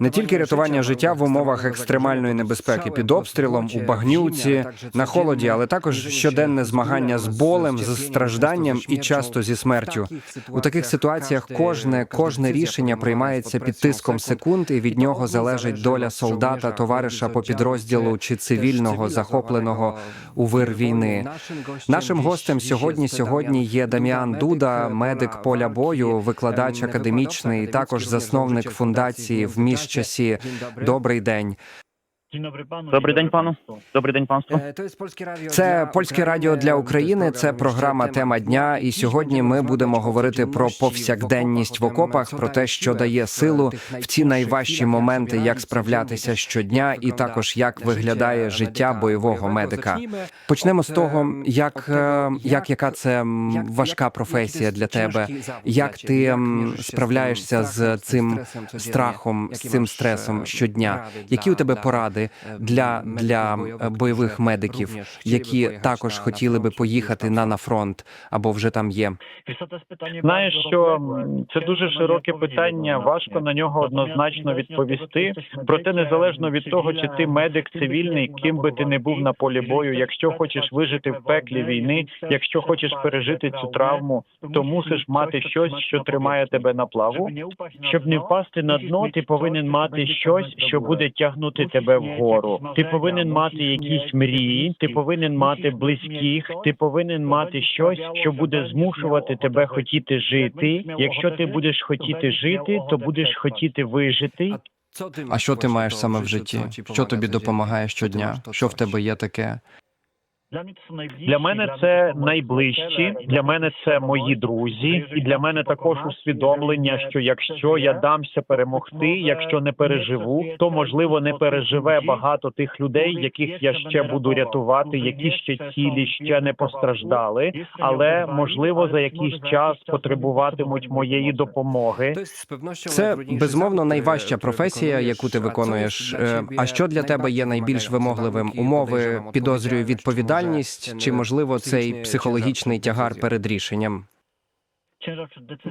Не тільки рятування життя в умовах екстремальної небезпеки під обстрілом у багнюці на холоді, але також щоденне змагання з болем, з стражданням і часто зі смертю. У таких ситуаціях кожне кожне рішення приймається під тиском секунд, і від нього залежить доля солдата, товариша по підрозділу чи цивільного захопленого у вир війни. Нашим гостем сьогодні сьогодні є Даміан Дуда, медик поля бою, викладач академічний, також засновник фундації в міжчасі. Добрий день. Добрий день, пану. Добрий день, панство. Це польське радіо для України. Це програма Тема дня. І сьогодні ми будемо говорити про повсякденність в окопах, про те, що дає силу в ці найважчі моменти, як справлятися щодня, і також як виглядає життя бойового медика. Почнемо з того, як, е, як яка це важка професія для тебе, як ти справляєшся з цим страхом, з цим стресом щодня. Які у тебе поради для, для е, бойових медиків, які також хотіли би поїхати на на фронт або вже там є? Знаєш, що це дуже широке питання. Важко на нього однозначно відповісти. Проте, незалежно від того, чи ти медик цивільний, ким би ти не був на полі бою, якщо хочеш вижити в пеклі війни, якщо хочеш пережити цю травму, то мусиш мати щось, що тримає тебе на плаву. Щоб не впасти на дно, ти повинен мати щось, що буде тягнути тебе вгору. Ти повинен мати якісь мрії, ти повинен мати близьких, ти повинен мати щось, що буде змушувати тебе хотіти жити. Якщо ти будеш хотіти жити, то будеш хотіти вижити. А що ти маєш саме в житті? Що тобі допомагає щодня? Що в тебе є таке? Для мене це найближчі, для мене це мої друзі, і для мене також усвідомлення, що якщо я дамся перемогти, якщо не переживу, то можливо не переживе багато тих людей, яких я ще буду рятувати, які ще цілі, ще не постраждали, але можливо за якийсь час потребуватимуть моєї допомоги. Це безумовно найважча професія, яку ти виконуєш. Е, А що для тебе є найбільш вимогливим? Умови підозрюю відповідальність, чи можливо цей психологічний тягар перед рішенням?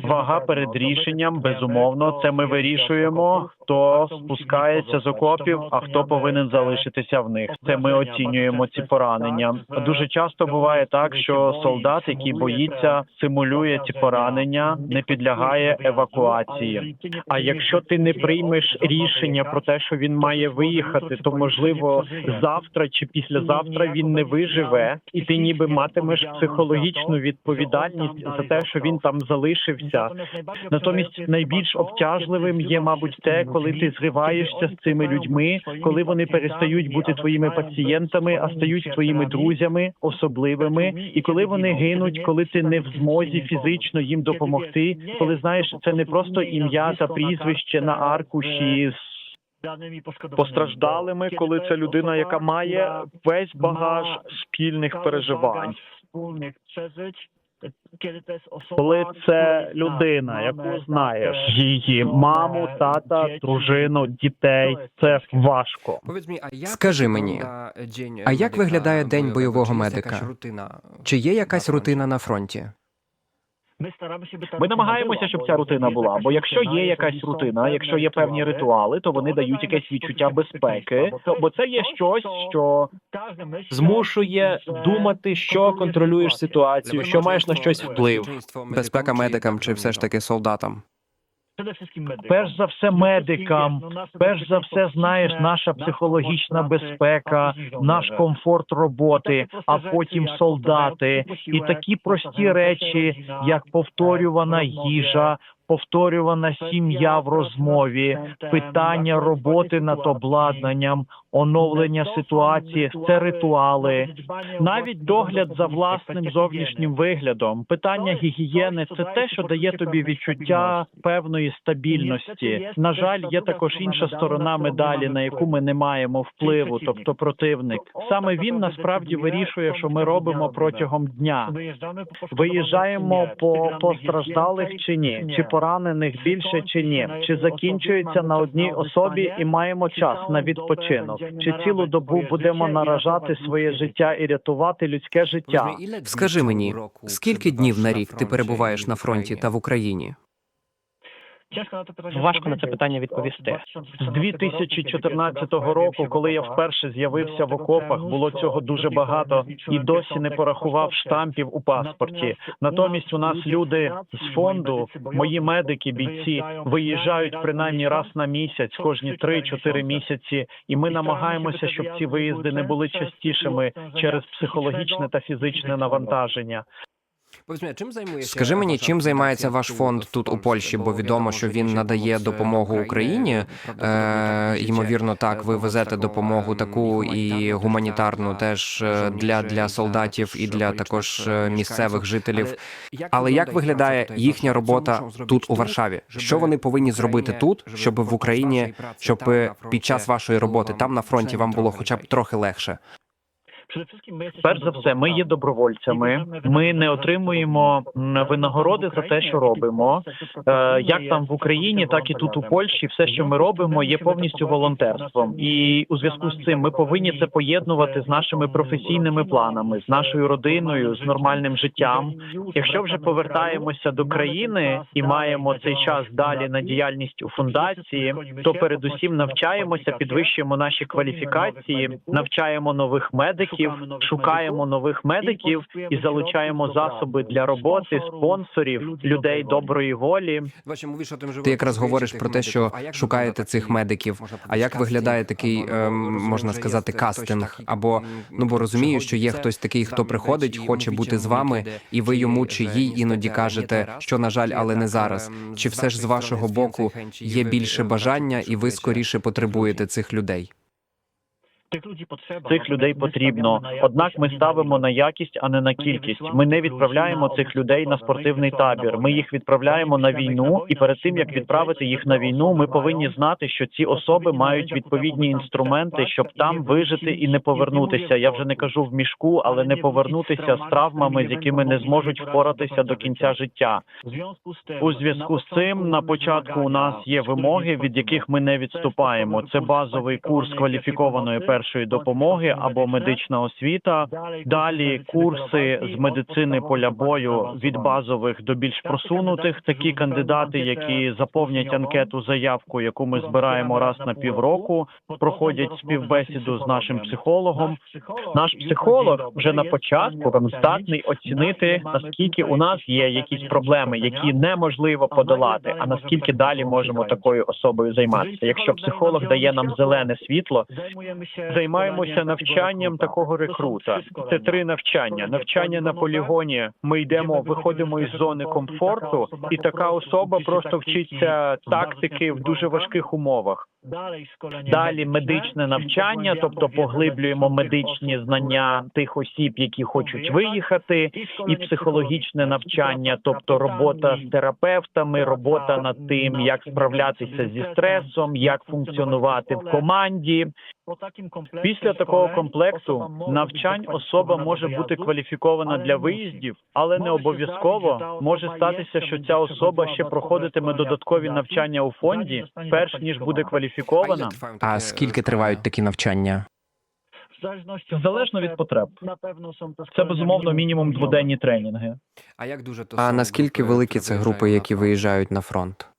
Вага перед рішенням, безумовно, це ми вирішуємо, хто спускається з окопів, а хто повинен залишитися в них. Це ми оцінюємо ці поранення. Дуже часто буває так, що солдат, який боїться, симулює ці поранення, не підлягає евакуації. А якщо ти не приймеш рішення про те, що він має виїхати, то можливо завтра чи післязавтра він не виживе, і ти ніби матимеш психологічну відповідальність за те, що він там залишився. Натомість найбільш обтяжливим є, мабуть, те, коли ти зриваєшся з цими людьми, коли вони перестають бути твоїми пацієнтами, а стають твоїми друзями, особливими, і коли вони гинуть, коли ти не в змозі фізично їм допомогти, коли знаєш, це не просто ім'я та прізвище на аркуші з постраждалими, коли це людина, яка має весь багаж спільних переживань. Коли це людина, яку знаєш, її маму, тата, дружину, дітей, це важко. Скажи мені, а як виглядає день бойового медика? Чи є якась рутина на фронті? Ми намагаємося, щоб ця рутина була. Бо якщо є якась рутина, якщо є певні ритуали, то вони дають якесь відчуття безпеки. Бо це є щось, що змушує думати, що контролюєш ситуацію, що маєш на щось вплив. Безпека медикам чи все ж таки солдатам? Перш за все медикам, перш за все, знаєш, наша психологічна безпека, наш комфорт роботи, а потім солдати, і такі прості речі, як повторювана їжа. Повторювана сім'я в розмові, питання роботи над обладнанням, оновлення ситуації, це ритуали, навіть догляд за власним зовнішнім виглядом, питання гігієни це те, що дає тобі відчуття певної стабільності. На жаль, є також інша сторона медалі, на яку ми не маємо впливу, тобто противник. Саме він насправді вирішує, що ми робимо протягом дня. Виїжджаємо по постраждалих чи ні, чи поранених більше чи ні, чи закінчується на одній особі і маємо час на відпочинок, чи цілу добу будемо наражати своє життя і рятувати людське життя. Скажи мені, скільки днів на рік ти перебуваєш на фронті та в Україні? Важко на це питання відповісти. З 2014 року, коли я вперше з'явився в окопах, було цього дуже багато і досі не порахував штампів у паспорті. Натомість у нас люди з фонду, мої медики, бійці виїжджають принаймні раз на місяць, кожні 3-4 місяці, і ми намагаємося, щоб ці виїзди не були частішими через психологічне та фізичне навантаження. Скажи мені, чим займається ваш фонд тут у Польщі? Бо відомо, що він надає допомогу Україні. Е, ймовірно, так ви везете допомогу таку і гуманітарну теж е, для, для солдатів і для також е, місцевих жителів. Але як виглядає їхня робота тут у Варшаві? Що вони повинні зробити тут, щоб в Україні, щоб під час вашої роботи там на фронті вам було хоча б трохи легше? Перш за все, ми є добровольцями. Ми не отримуємо винагороди за те, що робимо. Е, Як там в Україні, так і тут у Польщі, все, що ми робимо, є повністю волонтерством. І у зв'язку з цим ми повинні це поєднувати з нашими професійними планами, з нашою родиною, з нормальним життям. Якщо вже повертаємося до країни і маємо цей час далі на діяльність у фундації, то передусім навчаємося, підвищуємо наші кваліфікації, навчаємо нових медиків, шукаємо нових медиків і залучаємо засоби для роботи, спонсорів, людей доброї волі. Ти якраз говориш про те, що шукаєте цих медиків. А як виглядає такий, ем, можна сказати, кастинг? Або ну бо розумію, що є хтось такий, хто приходить, хоче бути з вами, і ви йому чи їй іноді кажете, що на жаль, але не зараз. Чи все ж з вашого боку є більше бажання, і ви скоріше потребуєте цих людей? Цих людей потрібно. Однак ми ставимо на якість, а не на кількість. Ми не відправляємо цих людей на спортивний табір. Ми їх відправляємо на війну, і перед тим як відправити їх на війну, ми повинні знати, що ці особи мають відповідні інструменти, щоб там вижити і не повернутися. Я вже не кажу в мішку, але не повернутися з травмами, з якими не зможуть впоратися до кінця життя. У зв'язку з цим на початку у нас є вимоги, від яких ми не відступаємо. Це базовий курс кваліфікованої першої допомоги або медична освіта. Далі курси з медицини поля бою від базових до більш просунутих. Такі кандидати, які заповнять анкету заявку, яку ми збираємо раз на півроку, проходять співбесіду з нашим психологом. Наш психолог вже на початку здатний оцінити наскільки у нас є якісь проблеми, які неможливо подолати. А наскільки далі можемо такою особою займатися? Якщо психолог дає нам зелене світло, займаємося навчанням такого рекрута. Це три навчання. Навчання на полігоні. Ми йдемо, виходимо із зони комфорту, і така особа просто вчиться тактики в дуже важких умовах. Далі медичне. навчання, тобто поглиблюємо медичні знання тих осіб, які хочуть виїхати, і психологічне навчання, тобто робота з терапевтами, робота над тим, як справлятися зі стресом, як функціонувати в команді. Після такого комплексу навчань особа може бути кваліфікована для виїздів, але не обов'язково. може статися, що ця особа ще проходитиме додаткові навчання у фонді, перш ніж буде кваліфікована. А скільки тривають такі навчання? Залежно від потреб. Це безумовно мінімум дводенні тренінги. А наскільки великі це групи, які виїжджають на фронт?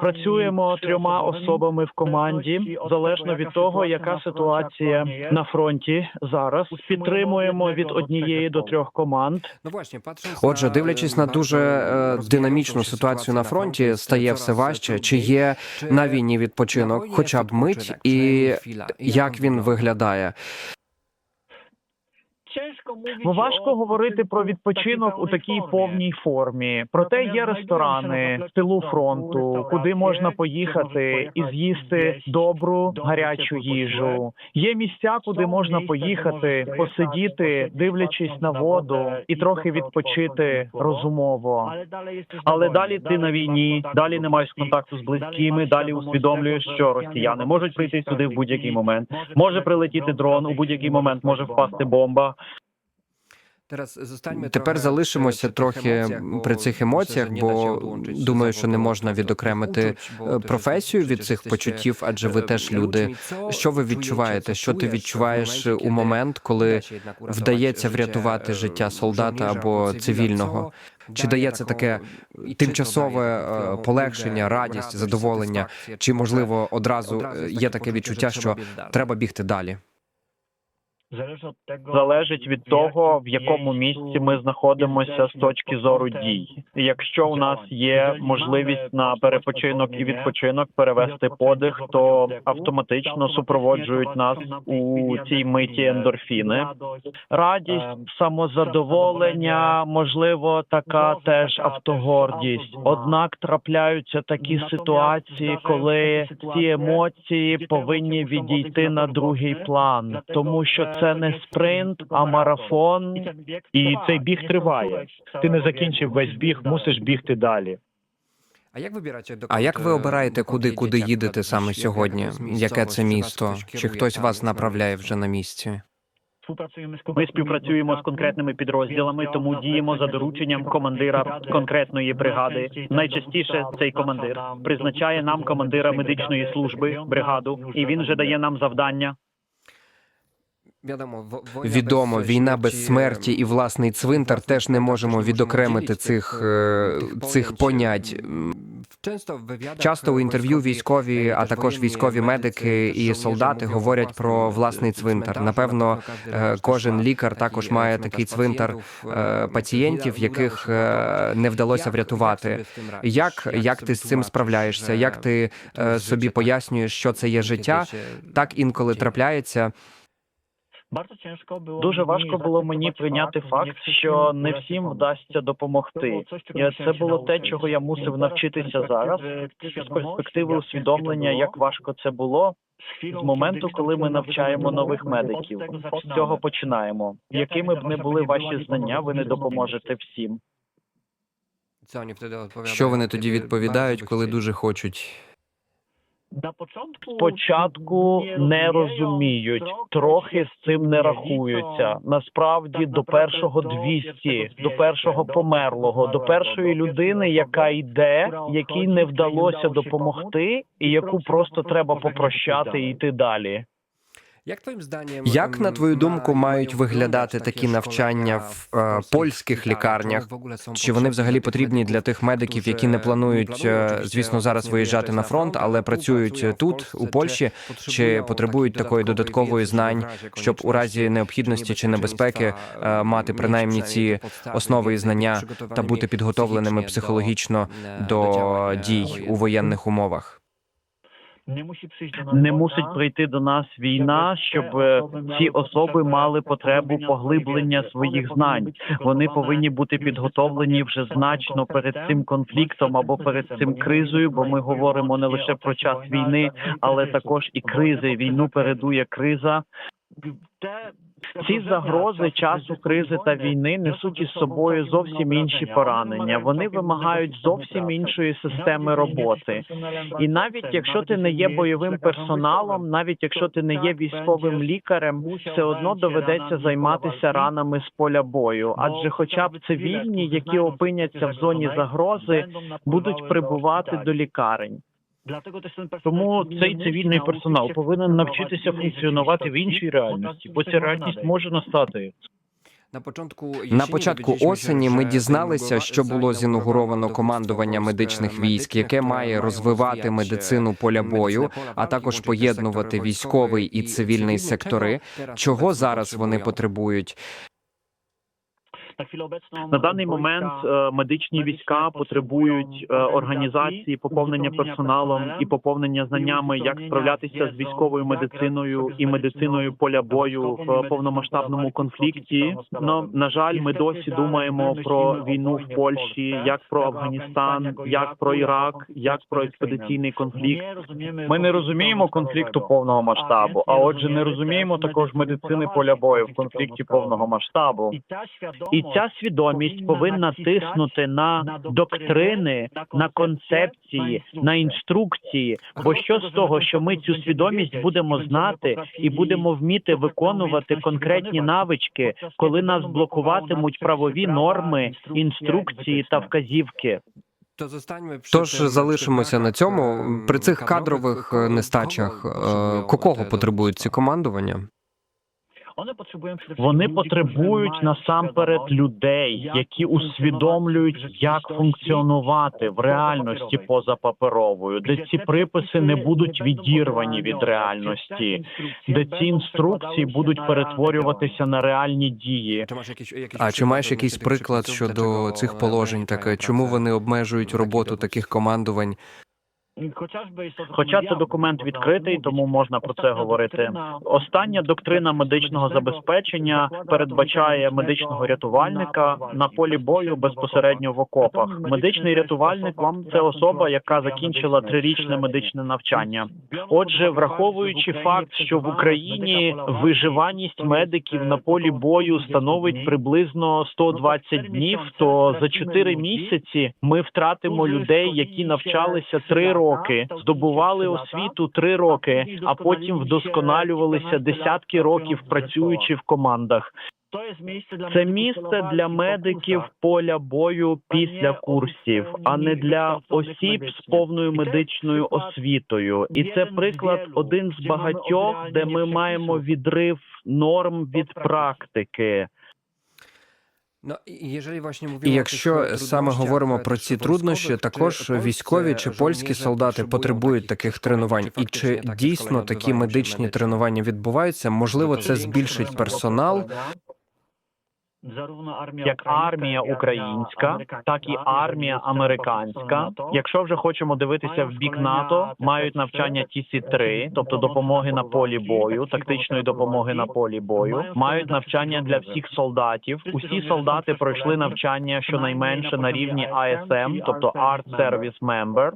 Працюємо трьома особами в команді залежно від того, яка ситуація на фронті зараз. Підтримуємо від однієї до трьох команд. Отже, дивлячись на дуже е, динамічну ситуацію на фронті, стає все важче. Чи є на війні відпочинок, хоча б мить, і як він виглядає? Важко говорити про відпочинок у такій повній формі. Проте є ресторани в тилу фронту, куди можна поїхати і з'їсти добру гарячу їжу. Є місця, куди можна поїхати, посидіти, дивлячись на воду і трохи відпочити розумово. Але далі ти на війні, далі не маєш контакту з близькими. Далі усвідомлюєш, що росіяни можуть прийти сюди в будь-який момент. Може прилетіти дрон у будь-який момент, може впасти бомба. Тепер залишимося трохи при цих емоціях, бо думаю, що не можна відокремити е, професію від цих почуттів, адже ви теж люди. Що ви відчуваєте? Що ти відчуваєш у момент, коли вдається врятувати життя солдата або цивільного? Чи дає це таке тимчасове е, полегшення, радість, задоволення? Чи можливо одразу е, є таке відчуття, що треба бігти далі? Залежить від того, в якому місці ми знаходимося з точки зору дій. Якщо у нас є можливість на перепочинок і відпочинок перевести подих, то автоматично супроводжують нас у цій миті ендорфіни. Радість, самозадоволення, можливо, така теж автогордість. Однак трапляються такі ситуації, коли ці емоції повинні відійти на другий план, тому що це не спринт, а марафон. І цей біг триває. Ти не закінчив весь біг, мусиш бігти далі. А як ви обираєте, куди куди їдете саме сьогодні? Яке це місто? Чи хтось вас направляє вже на місці? Ми співпрацюємо з конкретними підрозділами, тому діємо за дорученням командира конкретної бригади. Найчастіше цей командир призначає нам командира медичної служби бригаду, і він вже дає нам завдання. Відомо, війна без смерті і власний цвинтар теж не можемо відокремити цих, е, цих понять. Часто у інтерв'ю військові, а також військові медики і солдати говорять про власний цвинтар. Напевно, е, кожен лікар також має такий цвинтар е, пацієнтів, яких е, не вдалося врятувати. Як, як ти з цим справляєшся? Як ти е, собі пояснюєш, що це є життя? Так інколи трапляється. Дуже важко було мені прийняти факт, що не всім вдасться допомогти. І це було те, чого я мусив навчитися зараз. З перспективи усвідомлення, як важко це було. З моменту, коли ми навчаємо нових медиків, з цього починаємо. Якими б не були ваші знання, ви не допоможете всім. Що вони тоді відповідають, коли дуже хочуть? Спочатку не розуміють, трохи з цим не рахуються. Насправді до першого 200, до першого померлого, до першої людини, яка йде, якій не вдалося допомогти, і яку просто треба попрощати і йти далі. Як на твою думку мають виглядати такі навчання в е, польських лікарнях? Чи вони взагалі потрібні для тих медиків, які не планують, е, звісно, зараз виїжджати на фронт, але працюють тут, у Польщі, чи потребують такої додаткової знань, щоб у разі необхідності чи небезпеки е, мати принаймні ці основи і знання та бути підготовленими психологічно до дій у воєнних умовах? Не мусить прийти до нас війна, щоб е, ці особи мали потребу поглиблення своїх знань. Вони повинні бути підготовлені вже значно перед цим конфліктом або перед цим кризою, бо ми говоримо не лише про час війни, але також і кризи. Війну передує криза. Ці загрози часу кризи та війни несуть із собою зовсім інші поранення. Вони вимагають зовсім іншої системи роботи. І навіть якщо ти не є бойовим персоналом, навіть якщо ти не є військовим лікарем, все одно доведеться займатися ранами з поля бою. Адже, хоча б цивільні, які опиняться в зоні загрози, будуть прибувати до лікарень. Тому цей цивільний персонал повинен навчитися функціонувати в іншій реальності, бо ця реальність може настати. На початку осені ми дізналися, що було зінаугуровано командування медичних військ, яке має розвивати медицину поля бою, а також поєднувати військовий і цивільний сектори. Чого зараз вони потребують? На даний момент е, медичні війська потребують е, організації поповнення персоналом і поповнення знаннями, як справлятися з військовою медициною і медициною поля бою в повномасштабному конфлікті. Ну на жаль, ми досі думаємо про війну в Польщі, як про Афганістан, як про Ірак, як про експедиційний конфлікт. Ми не розуміємо конфлікту повного масштабу, а отже, не розуміємо також медицини поля бою в конфлікті повного масштабу. І ця свідомість повинна тиснути на доктрини, на концепції, на інструкції. Бо що з того, що ми цю свідомість будемо знати і будемо вміти виконувати конкретні навички, коли нас блокуватимуть правові норми, інструкції та вказівки. Тож залишимося на цьому при цих кадрових е, нестачах. е, Кого потребують ці командування? Вони потребують насамперед людей, які усвідомлюють, як функціонувати в реальності позапаперовою, де ці приписи не будуть відірвані від реальності, де ці інструкції будуть перетворюватися на реальні дії. А чи маєш якийсь приклад щодо цих положень? Так чому вони обмежують роботу таких командувань? Хоча це документ відкритий, тому можна про це говорити. Остання доктрина медичного забезпечення передбачає медичного рятувальника на полі бою безпосередньо в окопах. Медичний рятувальник вам це особа, яка закінчила трирічне медичне навчання. Отже, враховуючи факт, що в Україні виживаність медиків на полі бою становить приблизно 120 днів, то за 4 місяці ми втратимо людей, які навчалися 3 роки, здобували освіту 3 роки, а потім вдосконалювалися десятки років, працюючи в командах. Це місце для медиків поля бою після курсів, а не для осіб з повною медичною освітою. І це приклад один з багатьох, де ми маємо відрив норм від практики. І якщо саме говоримо про ці труднощі, також військові чи польські солдати потребують таких тренувань. І чи дійсно такі медичні тренування відбуваються? Можливо, це збільшить персонал. Як армія українська, так і армія американська. Якщо вже хочемо дивитися в бік НАТО, мають навчання TC-3, тобто допомоги на полі бою, тактичної допомоги на полі бою. Мають навчання для всіх солдатів. Усі солдати пройшли навчання щонайменше на рівні ASM, тобто Art Service Member.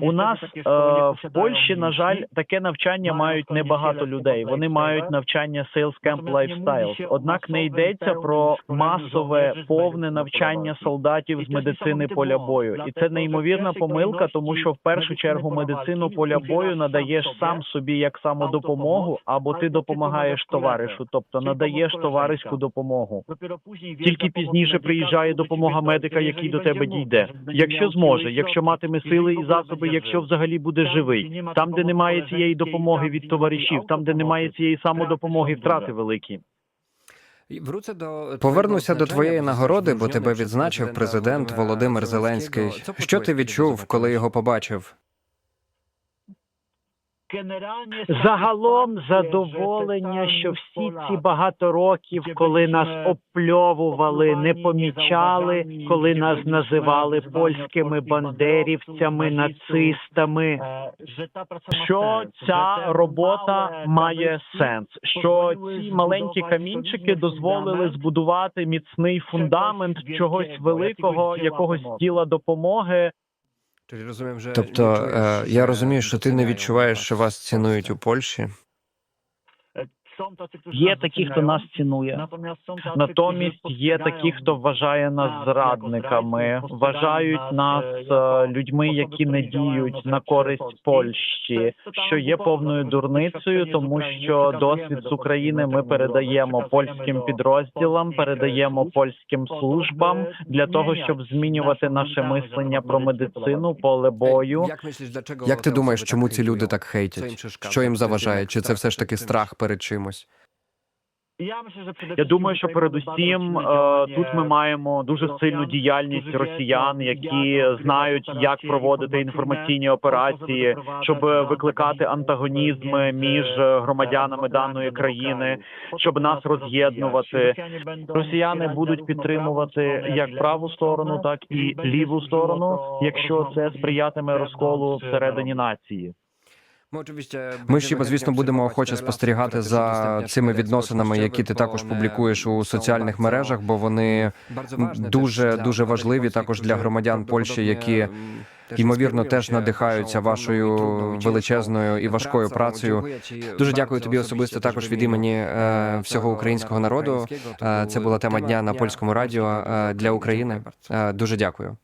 У нас е, в Польщі, на жаль, таке навчання мають небагато людей. Вони мають навчання Sales Camp Lifestyles. Однак не йдеться про масове повне навчання солдатів з медицини поля бою, і це неймовірна помилка, тому що в першу чергу медицину поля бою надаєш сам собі як самодопомогу, або ти допомагаєш товаришу, тобто надаєш товариську допомогу. Тільки пізніше приїжджає допомога медика, який до тебе дійде. Якщо зможе, якщо матиме сили і засоби, якщо взагалі буде живий, там, де немає цієї допомоги від товаришів, там, де немає цієї самодопомоги, втрати великі. Повернуся до твоєї нагороди, бо тебе відзначив президент Володимир Зеленський. Що ти відчув, коли його побачив? Загалом задоволення, що всі ці багато років, коли нас опльовували, не помічали, коли нас називали польськими бандерівцями, нацистами. Що ця робота має сенс, що ці маленькі камінчики дозволили збудувати міцний фундамент чогось великого, якогось діла допомоги. Тобто е, я розумію, що ти не відчуваєш, що вас цінують у Польщі. Є такі, хто нас цінує. Натомість є такі, хто вважає нас зрадниками, вважають нас е, людьми, які не діють на користь Польщі, що є повною дурницею, тому що досвід з України ми передаємо польським підрозділам, передаємо польським службам для того, щоб змінювати наше мислення про медицину, поле бою. Як ти думаєш, чому ці люди так хейтять? Що їм заважає? Чи це все ж таки страх перед чимось? Я думаю, що передусім е, тут ми маємо дуже сильну діяльність росіян, які знають, як проводити інформаційні операції, щоб викликати антагонізми між громадянами даної країни, щоб нас роз'єднувати. Росіяни будуть підтримувати як праву сторону, так і ліву сторону, якщо це сприятиме розколу всередині нації. Ми ще, звісно, будемо охоче спостерігати за цими відносинами, які ти також публікуєш у соціальних мережах, бо вони дуже дуже важливі також для громадян Польщі, які ймовірно теж надихаються вашою величезною і важкою працею. Дуже дякую тобі особисто також від імені е, всього українського народу. Е, Це була тема дня на польському радіо е, для України. Е, Дуже дякую.